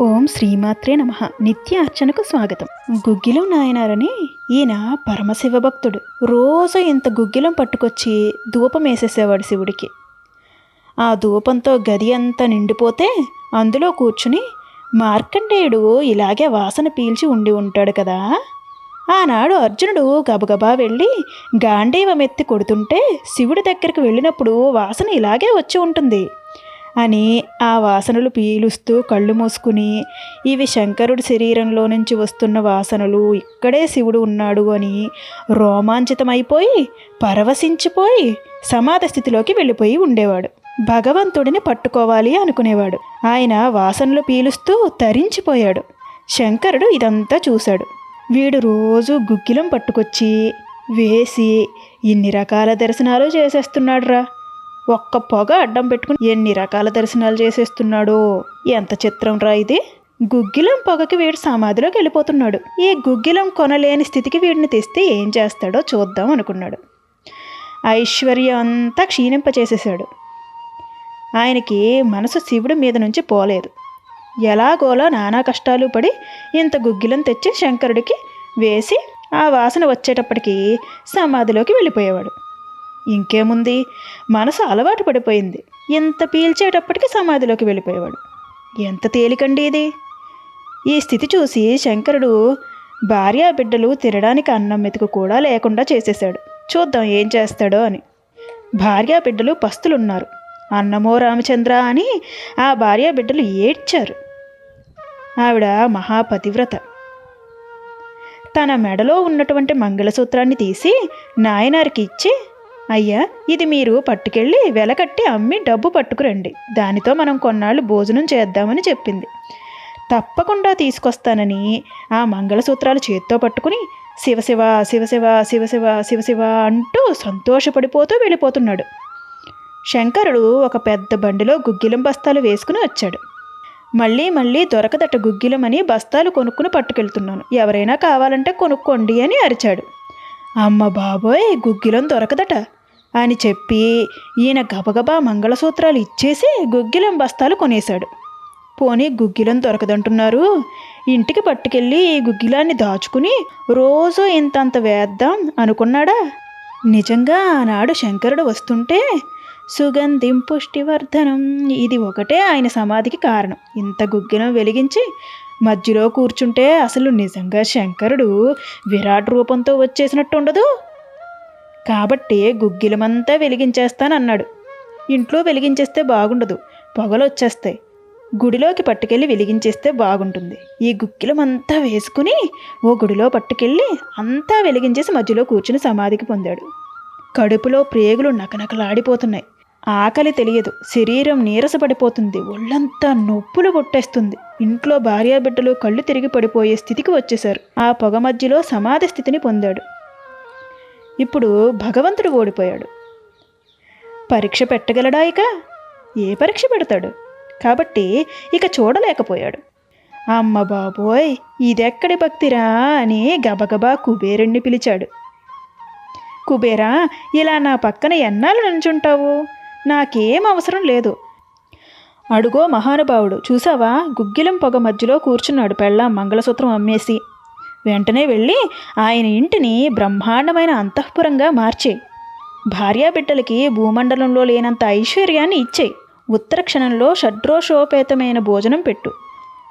ఓం శ్రీమాత్రే నమ. నిత్య అర్చనకు స్వాగతం. గుగ్గిలం నాయనారని ఈయన పరమశివ భక్తుడు రోజు ఇంత గుగ్గిలం పట్టుకొచ్చి ధూపం వేసేసేవాడు శివుడికి. ఆ ధూపంతో గది అంతా నిండిపోతే అందులో కూర్చుని మార్కండేయుడు ఇలాగే వాసన పీల్చి ఉండి ఉంటాడు కదా. ఆనాడు అర్జునుడు గబగబా వెళ్ళి గాంధీవమెత్తి కొడుతుంటే శివుడి దగ్గరికి వెళ్ళినప్పుడు వాసన ఇలాగే వచ్చి ఉంటుంది. అని ఆ వాసనలు పీలుస్తూ కళ్ళు మూసుకుని ఇవి శంకరుడి శరీరంలో నుంచి వస్తున్న వాసనలు. ఇక్కడే శివుడు ఉన్నాడు అని రోమాంచితమైపోయి పరవశించిపోయి సమాధి స్థితిలోకి వెళ్ళిపోయి ఉండేవాడు. భగవంతుడిని పట్టుకోవాలి అనుకునేవాడు. ఆయన వాసనలు పీలుస్తూ తరించిపోయాడు. శంకరుడు ఇదంతా చూశాడు. వీడు రోజు గుగ్గిలం పట్టుకొచ్చి వేసి ఇన్ని రకాల దర్శనాలు చేసేస్తున్నాడురా. ఒక్క పొగ అడ్డం పెట్టుకుని ఎన్ని రకాల దర్శనాలు చేసేస్తున్నాడో. ఎంత చిత్రం రా ఇది. గుగ్గిలం పొగకి వీడు సమాధిలోకి వెళ్ళిపోతున్నాడు. ఈ గుగ్గిలం కొనలేని స్థితికి వీడిని తెస్తే ఏం చేస్తాడో చూద్దాం అనుకున్నాడు. ఐశ్వర్యం అంతా క్షీణింపచేసేసాడు ఆయనకి మనసు శివుడి మీద నుంచి పోలేదు. ఎలాగోలా నానా కష్టాలు పడి ఇంత గుగ్గిలం తెచ్చి శంకరుడికి వేసి ఆ వాసన వచ్చేటప్పటికి సమాధిలోకి వెళ్ళిపోయేవాడు. ఇంకేముంది? మనసు అలవాటు పడిపోయింది. ఎంత పీల్చేటప్పటికి సమాధిలోకి వెళ్ళిపోయేవాడు. ఎంత తేలికండి ఇది? ఈ స్థితి చూసి శంకరుడు భార్యా బిడ్డలు తినడానికి అన్నం మెతుకు కూడా లేకుండా చేసేశాడు. చూద్దాం ఏం చేస్తాడో అని. భార్యా బిడ్డలు పస్తులున్నారు. అన్నమో రామచంద్ర అని ఆ భార్యా బిడ్డలు ఏడ్చారు. ఆవిడ మహాపతివ్రత. తన మెడలో ఉన్నటువంటి మంగళసూత్రాన్ని తీసి నాయనారికి ఇచ్చి అయ్యా ఇది మీరు పట్టుకెళ్ళి వెలకట్టి అమ్మి డబ్బు పట్టుకురండి. దానితో మనం కొన్నాళ్ళు భోజనం చేద్దామని చెప్పింది. తప్పకుండా తీసుకొస్తానని ఆ మంగళసూత్రాలు చేత్తో పట్టుకుని శివశివ శివశివ శివశివ శివశివ అంటూ సంతోషపడిపోతూ వెళ్ళిపోతున్నాడు. శంకరుడు ఒక పెద్ద బండిలో గుగ్గిలం బస్తాలు వేసుకుని వచ్చాడు. మళ్ళీ మళ్ళీ దొరకదట గుగ్గిలమని బస్తాలు కొనుక్కుని పట్టుకెళ్తున్నాను. ఎవరైనా కావాలంటే కొనుక్కోండి అని అరిచాడు. అమ్మ బాబోయ్ గుగ్గిలం దొరకదట. అని చెప్పి ఈయన గబగబా మంగళసూత్రాలు ఇచ్చేసి గుగ్గిలం బస్తాలు కొనేశాడు. పోనీ గుగ్గిలం దొరకదంటున్నారు. ఇంటికి పట్టుకెళ్ళి ఈ గుగ్గిలాన్ని దాచుకుని రోజు ఇంతంత వేద్దాం అనుకున్నాడా? నిజంగా ఆనాడు శంకరుడు వస్తుంటే సుగంధిం పుష్టివర్ధనం ఇది ఒకటే ఆయన సమాధికి కారణం. ఇంత గుగ్గిలం వెలిగించి మధ్యలో కూర్చుంటే అసలు నిజంగా శంకరుడు విరాట్ రూపంతో వచ్చేసినట్టు ఉండదు కాబట్టి గుగ్గిలమంతా వెలిగించేస్తానన్నాడు. ఇంట్లో వెలిగించేస్తే బాగుండదు పొగలు వచ్చేస్తాయి గుడిలోకి పట్టుకెళ్ళి వెలిగించేస్తే బాగుంటుంది. ఈ గుగ్గిలమంతా వేసుకుని ఓ గుడిలో పట్టుకెళ్ళి అంతా వెలిగించేసి మధ్యలో కూర్చుని సమాధికి పొందాడు. కడుపులో ప్రేగులు నకనకలాడిపోతున్నాయి. ఆకలి తెలియదు శరీరం నీరసపడిపోతుంది ఒళ్ళంతా నొప్పులు కొట్టేస్తుంది ఇంట్లో భార్యాబిడ్డలు కళ్ళు తిరిగి పడిపోయే స్థితికి వచ్చేశారు. ఆ పొగ మధ్యలో సమాధి స్థితిని పొందాడు. ఇప్పుడు భగవంతుడు ఓడిపోయాడు. పరీక్ష పెట్టగలడా ఇక? ఏ పరీక్ష పెడతాడు? కాబట్టి ఇక చూడలేకపోయాడు. అమ్మ బాబోయ్ ఇదెక్కడి భక్తిరా అని గబగబా కుబేరుణ్ణి పిలిచాడు. కుబేరా ఇలా నా పక్కన ఎన్నాళ్ళు నుంచుంటావు? నాకేం అవసరం లేదు. అడుగో మహానుభావుడు చూసావా? గుగ్గిలం పొగ మధ్యలో కూర్చున్నాడు పెళ్ళ మంగళసూత్రం అమ్మేసి. వెంటనే వెళ్ళి ఆయన ఇంటిని బ్రహ్మాండమైన అంతఃపురంగా మార్చే. భార్యాబిడ్డలకి భూమండలంలో లేనంత ఐశ్వర్యాన్ని ఇచ్చేయి ఉత్తర క్షణంలో షడ్రోషోపేతమైన భోజనం పెట్టు.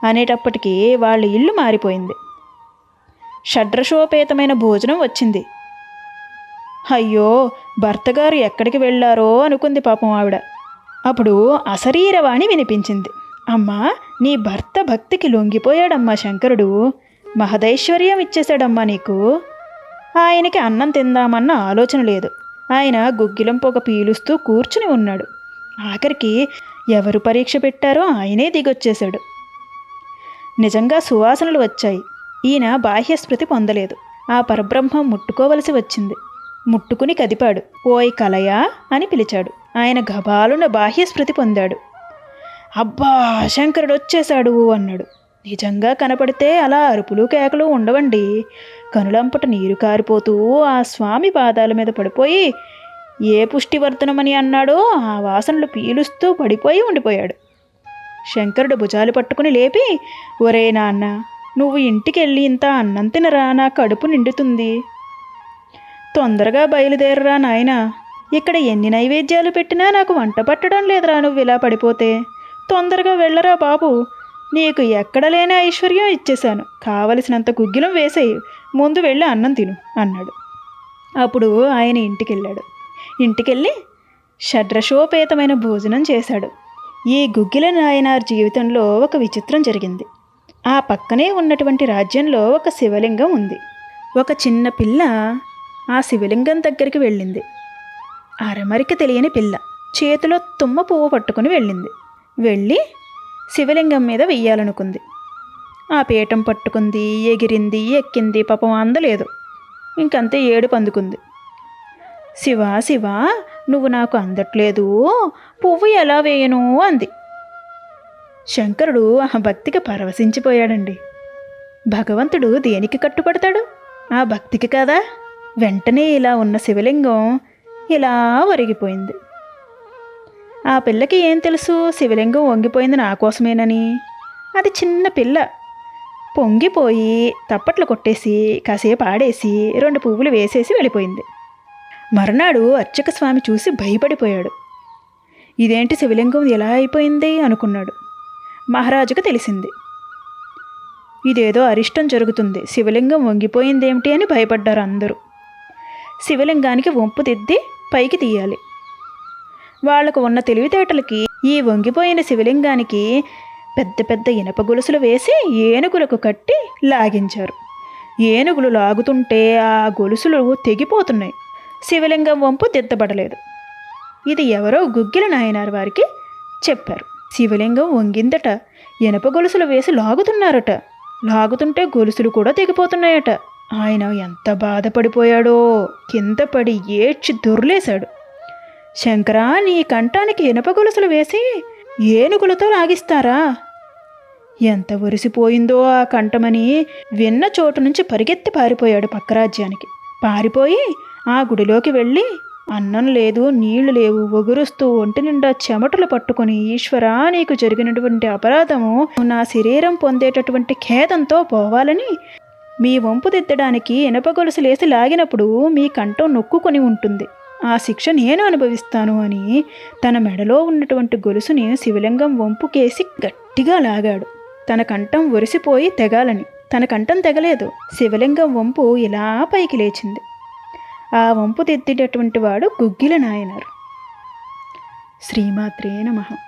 అనేటప్పటికీ వాళ్ళ ఇల్లు మారిపోయింది. షడ్రశోపేతమైన భోజనం వచ్చింది. అయ్యో భర్తగారు ఎక్కడికి వెళ్ళారో అనుకుంది పాపం ఆవిడ. అప్పుడు అశరీరవాణి వినిపించింది. అమ్మా నీ భర్త భక్తికి లొంగిపోయాడమ్మా శంకరుడు. మహదైశ్వర్యం ఇచ్చేశాడమ్మా నీకు. ఆయనకి అన్నం తిందామన్న ఆలోచన లేదు. ఆయన గుగ్గిలం పొగ పీలుస్తూ కూర్చుని ఉన్నాడు. ఆఖరికి ఎవరు పరీక్ష పెట్టారో ఆయనే దిగొచ్చేశాడు. నిజంగా సువాసనలు వచ్చాయి. ఈయన బాహ్యస్మృతి పొందలేదు. ఆ పరబ్రహ్మం ముట్టుకోవలసి వచ్చింది. ముట్టుకుని కదిపాడు. ఓయ్ కలయా అని పిలిచాడు. ఆయన గబాలున బాహ్యస్మృతి పొందాడు. అబ్బా శంకరుడు వచ్చేశాడు అన్నాడు. నిజంగా కనపడితే అలా అరుపులు కేకలు ఉండవండి. కనులంపట నీరు కారిపోతూ ఆ స్వామి పాదాల మీద పడిపోయి ఏ పుష్టివర్ధనమని అన్నాడో ఆ వాసనలు పీలుస్తూ పడిపోయి ఉండిపోయాడు. శంకరుడు భుజాలు పట్టుకుని లేపి ఒరే నాన్న నువ్వు ఇంటికి వెళ్ళి ఇంత అన్నం తినరా? నా కడుపు నిండుతుంది. తొందరగా బయలుదేరరా నాయన. ఇక్కడ ఎన్ని నైవేద్యాలు పెట్టినా నాకు వంట పట్టడం లేదురా నువ్వు ఇలా పడిపోతే. తొందరగా వెళ్ళరా బాబు. నీకు ఎక్కడలేని ఐశ్వర్యం ఇచ్చేశాను. కావలసినంత గుగ్గిలం వేసేయి. ముందు వెళ్ళి అన్నం తిను అన్నాడు. అప్పుడు ఆయన ఇంటికి వెళ్ళాడు ఇంటికెళ్ళి షడ్రశోపేతమైన భోజనం చేశాడు. ఈ గుగ్గిల నాయనార్ జీవితంలో ఒక విచిత్రం జరిగింది. ఆ పక్కనే ఉన్నటువంటి రాజ్యంలో ఒక శివలింగం ఉంది. ఒక చిన్న పిల్ల ఆ శివలింగం దగ్గరికి వెళ్ళింది. అరమరిక తెలియని పిల్ల. చేతిలో తుమ్మ పువ్వు పట్టుకుని వెళ్ళింది. వెళ్ళి శివలింగం మీద వెయ్యాలనుకుంది. ఆ పీఠం పట్టుకుంది ఎగిరింది ఎక్కింది పాపం అందలేదు. ఇంకంతే ఏడు పందుకుంది. శివ శివ నువ్వు నాకు అందట్లేదు. పువ్వు ఎలా వేయను? అంది. శంకరుడు ఆ భక్తికి పరవశించిపోయాడండి. భగవంతుడు దేనికి కట్టుపడతాడు ఆ భక్తికి కదా? వెంటనే ఇలా ఉన్న శివలింగం ఇలా ఒరిగిపోయింది. ఆ పిల్లకి ఏం తెలుసు? శివలింగం వంగిపోయింది నా కోసమేనని. అది చిన్న పిల్ల. పొంగిపోయి తప్పట్లు కొట్టేసి కాసేపు ఆడేసి రెండు పువ్వులు వేసేసి వెళ్ళిపోయింది. మర్నాడు అర్చక స్వామి చూసి భయపడిపోయాడు. ఇదేంటి శివలింగం ఎలా అయిపోయింది? అనుకున్నాడు. మహారాజుకు తెలిసింది. ఇదేదో అరిష్టం జరుగుతుంది. శివలింగం వంగిపోయిందేమిటి అని భయపడ్డారు అందరూ. శివలింగానికి వంపు దిద్ది పైకి తీయాలి. వాళ్ళకు ఉన్న తెలివితేటలకి ఈ వంగిపోయిన శివలింగానికి పెద్ద పెద్ద ఇనప గొలుసులు వేసి ఏనుగులకు కట్టి లాగించారు. ఏనుగులు లాగుతుంటే ఆ గొలుసులు తెగిపోతున్నాయి. శివలింగం వంపు దిద్దబడలేదు. ఇది ఎవరో గుగ్గిల నాయనారు వారికి చెప్పారు. శివలింగం వంగిందట ఇనప గొలుసులు వేసి లాగుతున్నారట. లాగుతుంటే గొలుసులు కూడా తెగిపోతున్నాయట. ఆయన ఎంత బాధపడిపోయాడో కింద పడి ఏడ్చి దొర్లేశాడు. శంకరా నీ కంఠానికి ఇనప గొలుసులు వేసి ఏనుగులతో లాగిస్తారా? ఎంత ఒరిసిపోయిందో ఆ కంఠమని విన్న చోటు నుంచి పరిగెత్తి పారిపోయాడు పక్క రాజ్యానికి పారిపోయి ఆ గుడిలోకి వెళ్ళి అన్నం లేదు నీళ్ళు లేవు ఒగురుస్తూ ఒంటి నిండా చెమటలు పట్టుకుని ఈశ్వరా నీకు జరిగినటువంటి అపరాధము నా శరీరం పొందేటటువంటి ఖేదంతో పోవాలని మీ వంపు దిద్దడానికి ఇనప గొలుసులేసి లాగినప్పుడు మీ కంఠం నొక్కుకొని ఉంటుంది. ఆ శిక్ష నేను అనుభవిస్తాను అని తన మెడలో ఉన్నటువంటి గొలుసుని శివలింగం వంపుకేసి గట్టిగా లాగాడు. తన కంఠం ఒరిసిపోయి తెగాలని. తన కంఠం తెగలేదు. శివలింగం వంపు ఇలా పైకి లేచింది. ఆ వంపు తెద్దేటటువంటి వాడు గుగ్గిల నాయనారు. శ్రీమాత్రే నమః.